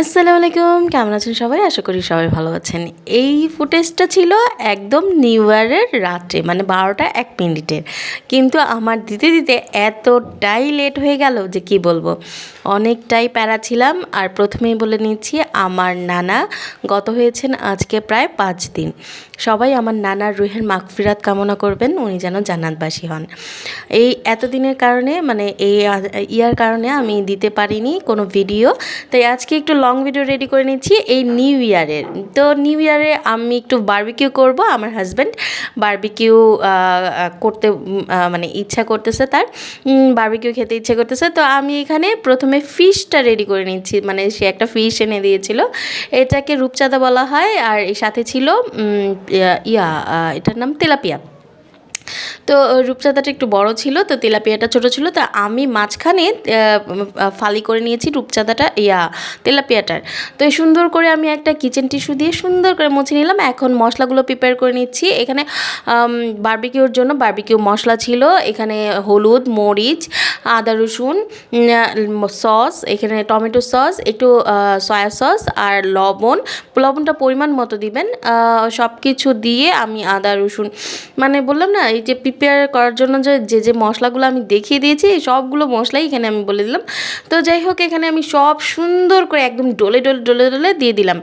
আসসালামু আলাইকুম, কেমন আছেন সবাই? আশা করি সবাই ভালো আছেন। এই ফুটেজটা ছিল একদম নিউ ইয়ারের রাত্রে মানে বারোটা এক মিনিটের কিন্তু আমার দিতে দিতে এতটাই লেট হয়ে গেল যে কি বলব? অনেকটাই প্যারা ছিলাম, আর প্রথমেই বলে নিচ্ছি, আমার নানা গত হয়েছেন আজকে প্রায় পাঁচ দিন। সবাই আমার নানার রুহের মাগফিরাত কামনা করবেন, উনি যেন জান্নাতবাসী হন। এই এতদিনের কারণে মানে এই ইয়ার কারণে আমি দিতে পারিনি কোনো ভিডিও তাই আজকে একটু লং ভিডিও রেডি করে নিচ্ছি এই নিউ ইয়ারের তো নিউ ইয়ারে আমি একটু বার্বিকিউ করব, আমার হাজব্যান্ড বারবিকিউ করতে মানে ইচ্ছা করতেছে তার। বারবিকিউ খেতে ইচ্ছে করতেছে। তো আমি এখানে প্রথমে ফিশটা রেডি করে নিচ্ছি। মানে সে একটা ফিশ এনে দিয়েছিল। এটাকে রূপচাঁদা বলা হয়। আর এর সাথে ছিল ইয়া- এটার নাম তেলাপিয়া। তো রূপচাঁদাটা একটু বড় ছিল, তো তেলাপিয়াটা ছোট ছিল, তো আমি মাঝখানে ফালি করে নিয়েছি রূপচাঁদাটা, ইয়া, তেলাপিয়াটার। তো সুন্দর করে আমি একটা কিচেন টিস্যু দিয়ে সুন্দর করে মুছে নিলাম, এখন মশলাগুলো প্রিপেয়ার করে নিচ্ছি। এখানে বারবিকিউর জন্য বার্বিকিউ মশলা ছিল, এখানে হলুদ, মরিচ, আদা রসুন সস এখানে টমেটো সস একটু সয়া সস আর লবণ। লবণটা পরিমাণ মতো দিবেন সব কিছু দিয়ে আমি আদা রসুন মানে বললাম না, এই যে প্রিপেয়ার করার জন্য যে যে যে মশলাগুলো আমি দেখিয়ে দিয়েছি, এই সবগুলো মশলাই এখানে আমি বলে দিলাম। তো যাই হোক, এখানে আমি সব সুন্দর করে একদম ডলে ডলে ডলে ডলে দিয়ে দিলাম।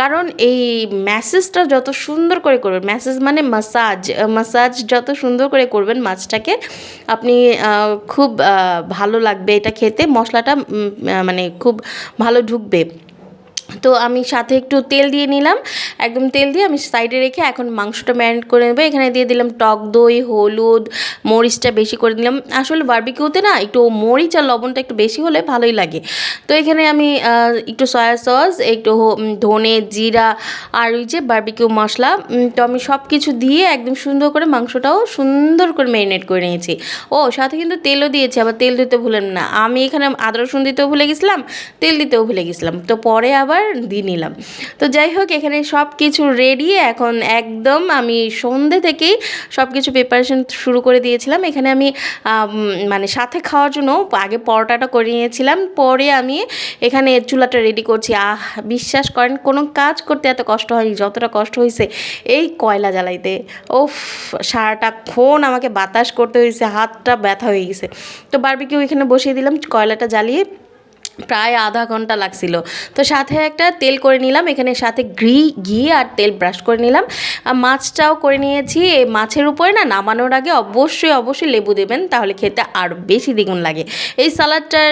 কারণ এই ম্যাসেজটা যত সুন্দর করে করবেন, ম্যাসেজ মানে মাসাজ মাসাজ যত সুন্দর করে করবেন মাছটাকে, আপনি খুব ভালো লাগবে এটা খেতে, মশলাটা মানে খুব ভালো ঢুকবে। তো আমি সাথে একটু তেল দিয়ে নিলাম। একদম তেল দিয়ে আমি সাইডে রেখে এখন মাংসটা ম্যারিনেট করে নেব। এখানে দিয়ে দিলাম টক দই, হলুদ, মরিচটা বেশি করে দিলাম। আসলে বারবিকিউতে না একটু মরিচ আর লবণটা একটু বেশি হলে ভালোই লাগে। তো এখানে আমি একটু সয়া সস একটু ধনে, জিরা আর ওই যে বার্বিকিউ মশলা তো আমি সব কিছু দিয়ে একদম সুন্দর করে মাংসটাও সুন্দর করে ম্যারিনেট করে নিয়েছি। ও, সাথে কিন্তু তেলও দিয়েছি, আবার তেল দিতে ভুলেন না। আমি এখানে আদা রসুন দিতেও ভুলে গেছিলাম, তেল দিতেও ভুলে গেছিলাম। তো পরে আবার দিয়ে নিলাম। তো যাই হোক, এখানে সব কিছু রেডি এখন একদম আমি সন্ধে থেকেই সব কিছু প্রিপারেশন শুরু করে দিয়েছিলাম। এখানে আমি মানে সাথে খাওয়ার জন্য আগে পরোটাটা করে নিয়েছিলাম। পরে আমি এখানে চুলাটা রেডি করছি। আহ, বিশ্বাস করেন, কোনো কাজ করতে এত কষ্ট হয়নি, যতটা কষ্ট হয়েছে এই কয়লা জ্বালাইতে। ওফ সারাটাক্ষণ আমাকে বাতাস করতে হয়েছে, হাতটা ব্যথা হয়ে গেছে। তো বারবিকিউ এখানে বসিয়ে দিলাম, কয়লাটা জ্বালিয়ে প্রায় আধা ঘণ্টা লাগছিল। তো সাথে একটা তেল করে নিলাম, এখানে সাথে ঘি ঘি আর তেল ব্রাশ করে নিলাম। আর মাছটাও করে নিয়েছি। এই মাছের উপরে না নামানোর আগে অবশ্যই অবশ্যই লেবু দেবেন, তাহলে খেতে আরও বেশি দ্বিগুণ লাগে। এই সালাডটার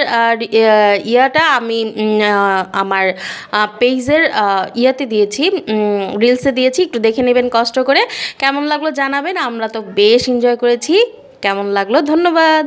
ইয়াটা আমি আমার পেজের ইয়াতে দিয়েছি। রিলসে দিয়েছি, একটু দেখে নেবেন কষ্ট করে। কেমন লাগল জানাবেন, আমরা তো বেশ এনজয় করেছি। কেমন লাগল, ধন্যবাদ।